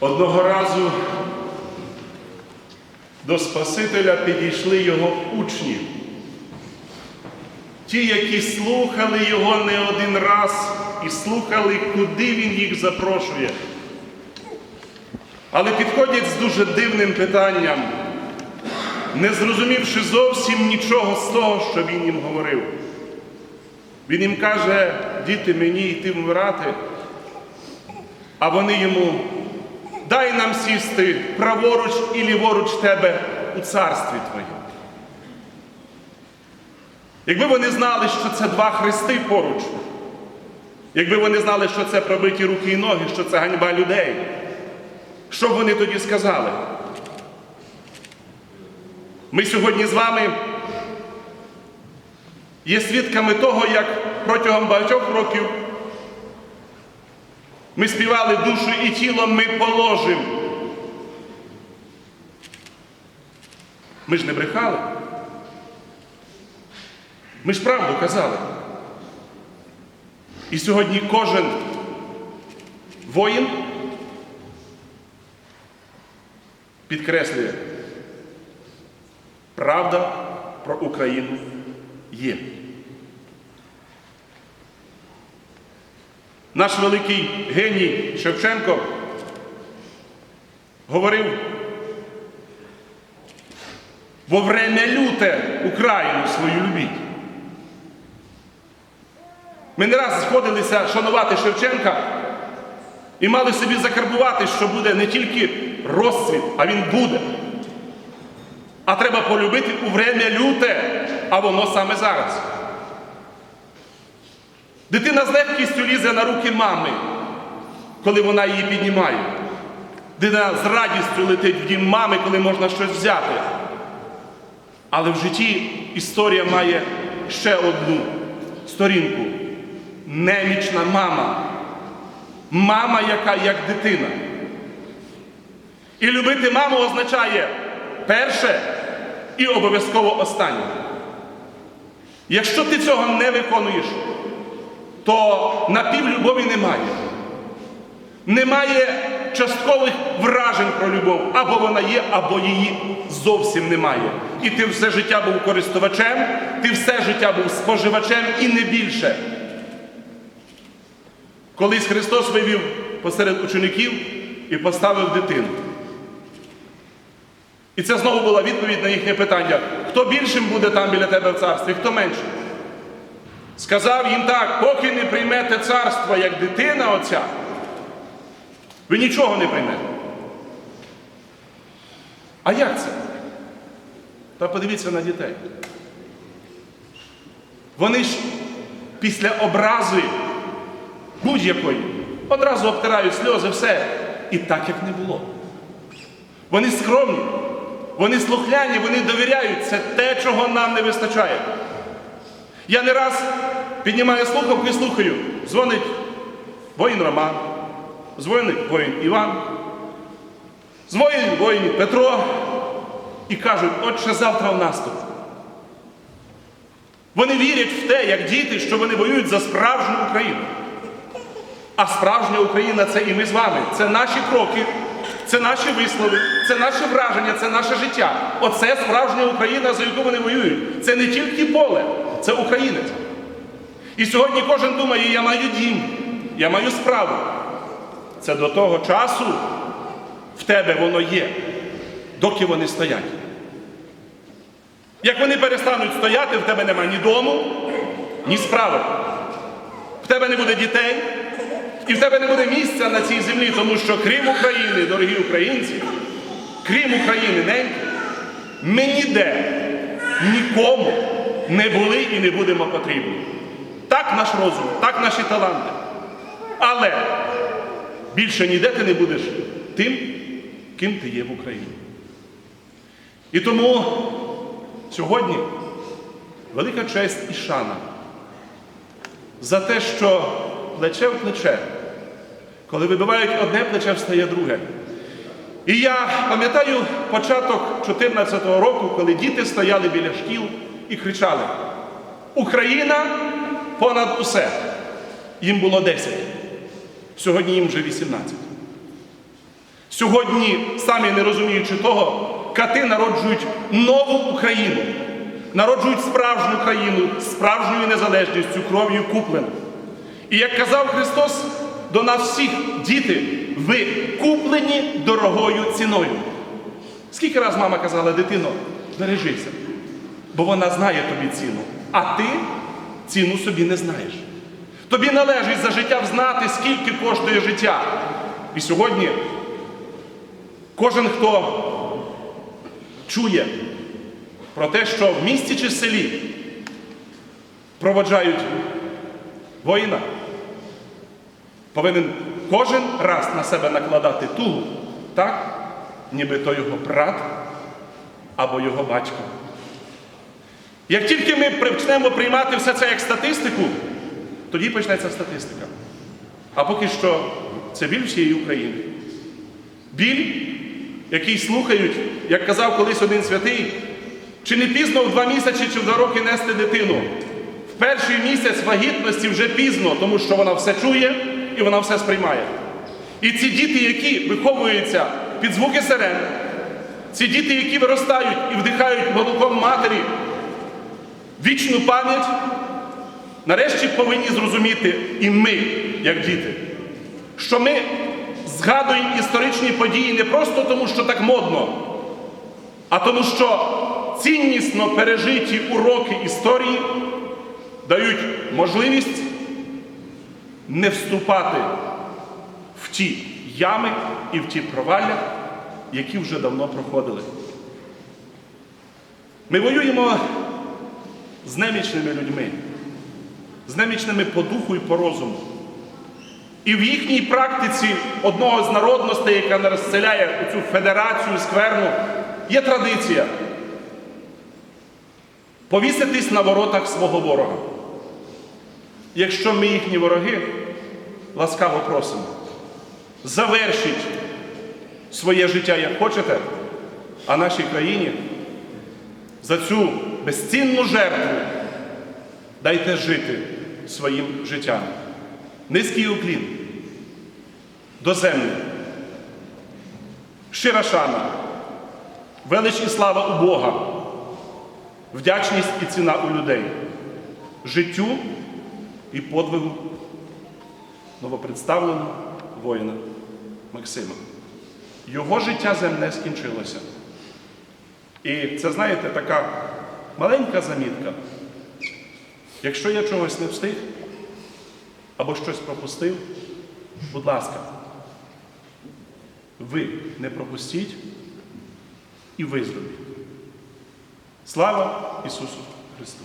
Одного разу до Спасителя підійшли його учні. Ті, які слухали його не один раз і слухали, куди він їх запрошує. Але підходять з дуже дивним питанням, не зрозумівши зовсім нічого з того, що він їм говорив. Він їм каже, діти, мені йти вмирати, а вони йому дай нам сісти праворуч і ліворуч тебе у царстві Твоєму. Якби вони знали, що це два хрести поруч, якби вони знали, що це пробиті руки і ноги, що це ганьба людей, що б вони тоді сказали? Ми сьогодні з вами є свідками того, як протягом багатьох років ми співали душу і тіло ми положимо. Ми ж не брехали. Ми ж правду казали. І сьогодні кожен воїн підкреслює, правда про Україну є. Наш великий геній Шевченко говорив во время люте Україну свою любіть. Ми не раз сходилися шанувати Шевченка і мали собі закарбувати, що буде не тільки розцвіт, а він буде. А треба полюбити у время люте, а воно саме зараз. Дитина з легкістю лізе на руки мами, коли вона її піднімає. Дитина з радістю летить в дім мами, коли можна щось взяти. Але в житті історія має ще одну сторінку. Немічна мама. Мама, яка як дитина. І любити маму означає перше і обов'язково останнє. Якщо ти цього не виконуєш, то напівлюбові немає. Немає часткових вражень про любов. Або вона є, або її зовсім немає. І ти все життя був користувачем, ти все життя був споживачем і не більше. Колись Христос вивів посеред учеників і поставив дитину. І це знову була відповідь на їхнє питання: хто більшим буде там біля тебе в царстві, хто меншим? Сказав їм так, поки не приймете царство як дитина оця, ви нічого не приймете. А як це? Та подивіться на дітей. Вони ж після образи будь-якої одразу обтирають сльози, все. І так, як не було. Вони скромні, вони слухняні, вони довіряють. Це те, чого нам не вистачає. Я не раз піднімаю слухавку і слухаю. Дзвонить воїн Роман, дзвонить воїн Іван, дзвонить воїн Петро і кажуть, отче завтра в наступ. Вони вірять в те, як діти, що вони воюють за справжню Україну. А справжня Україна це і ми з вами. Це наші кроки, це наші вислови, це наше враження, це наше життя. Оце справжня Україна, за яку вони воюють. Це не тільки поле, це українець. І сьогодні кожен думає, я маю дім, я маю справу. Це до того часу в тебе воно є, доки вони стоять. Як вони перестануть стояти, в тебе нема ні дому, ні справи. В тебе не буде дітей, і в тебе не буде місця на цій землі, тому що крім України, дорогі українці, крім України, неньки, ми ніде нікому не були і не будемо потрібні. Так наш розум, так наші таланти. Але більше ніде ти не будеш тим, ким ти є в Україні. І тому сьогодні велика честь і шана за те, що плече в плече, коли вибивають одне плече, встає друге. І я пам'ятаю початок 2014 року, коли діти стояли біля шкіл і кричали: Україна понад усе. Їм було 10. Сьогодні їм вже 18. Сьогодні, самі не розуміючи того, кати народжують нову Україну, народжують справжню країну, справжньою незалежністю, кров'ю куплену. І як казав Христос до нас всіх, діти, ви куплені дорогою ціною. Скільки раз мама казала, дитино, бережися, бо вона знає тобі ціну, а ти ціну собі не знаєш. Тобі належить за життя знати, скільки коштує життя. І сьогодні кожен, хто чує про те, що в місті чи селі проводжають воїна, повинен кожен раз на себе накладати тугу, так, ніби то його брат або його батько. Як тільки ми почнемо приймати все це як статистику, тоді почнеться статистика. А поки що це біль всієї України. Біль, який слухають, як казав колись один святий, чи не пізно в два місяці чи в два роки нести дитину. В перший місяць вагітності вже пізно, тому що вона все чує і вона все сприймає. І ці діти, які виховуються під звуки сирен, ці діти, які виростають і вдихають молоком матері вічну пам'ять, нарешті повинні зрозуміти і ми, як діти, що ми згадуємо історичні події не просто тому, що так модно, а тому, що ціннісно пережиті уроки історії дають можливість не вступати в ті ями і в ті провалля, які вже давно проходили. Ми воюємо з немічними людьми, з немічними по духу і по розуму. І в їхній практиці одного з народностей, яка не розселяє цю федерацію скверну, є традиція повіситись на воротах свого ворога. Якщо ми їхні вороги, ласкаво просимо, завершіть своє життя як хочете, а нашій країні за цю безцінну жертву дайте жити своїм життям. Низький уклін до землі, щира шана, велич і слава у Бога, вдячність і ціна у людей, життю і подвигу новопредставленого воїна Максима. Його життя земне скінчилося. І це, знаєте, така маленька замітка. Якщо я чогось не встиг або щось пропустив, будь ласка, ви не пропустіть і ви зробіть. Слава Ісусу Христу!